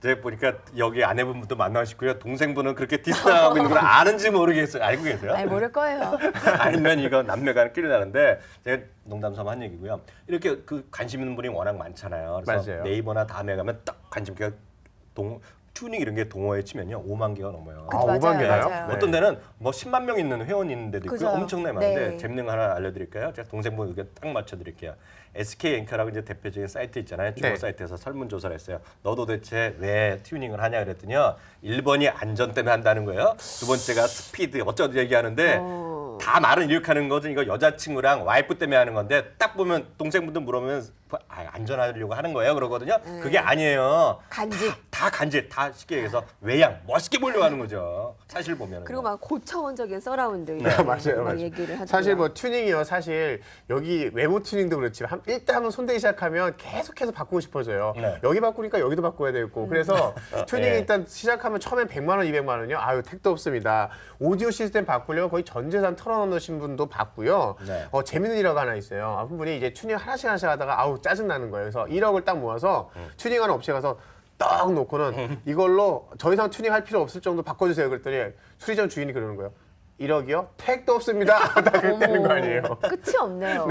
제가 보니까 여기 아내분도 만나시고요. 동생분은 그렇게 디스하고 있는 걸 아는지 모르겠어요. 알고 계세요? 아니 모를 거예요. 알면 이거 남매간 끼리 나는데 제가 농담삼아 한 얘기고요. 이렇게 그 관심 있는 분이 워낙 많잖아요. 그래서 맞아요. 네이버나 다음에 가면 딱 관심 가 동, 튜닝 이런 게 동호회 치면요 5만 개가 넘어요. 아, 맞아요, 5만 개나요? 맞아요. 네. 어떤 데는 뭐 10만 명 있는 회원 있는 데도 있고요. 그죠. 엄청나게 많은데 네. 재밌는 거 하나 알려드릴까요? 제가 동생분 의견 딱 맞춰드릴게요. SK 앵커라고 이제 대표적인 사이트 있잖아요. 중고 네. 사이트에서 설문 조사를 했어요. 너 도 대체 왜 튜닝을 하냐 그랬더니요. 1번이 안전 때문에 한다는 거예요. 두 번째가 스피드 어쩌고 얘기하는데 어. 다 말은 이렇게 하는 거죠. 이거 여자친구랑 와이프 때문에 하는 건데 딱 보면 동생분들 물어보면 아, 안전하려고 하는 거예요. 그러거든요. 그게 아니에요. 간직. 다, 다 간지 다 쉽게 얘기해서 외양 멋있게 보려고 하는 거죠. 사실 보면 그리고 막 고차원적인 서라운드 네. 이런 맞아요, 막 맞아요. 얘기를. 사실 뭐 튜닝이요. 사실 여기 외모 튜닝도 그렇지만 한, 일단 한번 손대기 시작하면 계속해서 바꾸고 싶어져요. 네. 여기 바꾸니까 여기도 바꿔야 되고 그래서 튜닝 네. 일단 시작하면 처음엔 100만 원, 200만 원이요. 아유 택도 없습니다. 오디오 시스템 바꾸려면 거의 전 재산 털어놓으신 분도 봤고요. 네. 어, 재밌는 일화가 하나 있어요. 아, 분이 이제 튜닝 하나씩 하나씩 하다가 아우 짜증 나는 거예요. 그래서 1억을 딱 모아서 튜닝하는 업체 가서 딱 놓고는 이걸로 더 이상 튜닝 할 필요 없을 정도 바꿔주세요. 그랬더니 수리점 주인이 그러는 거예요. 1억이요? 택도 없습니다. 딱 그랬다는 거 아니에요. 끝이 없네요.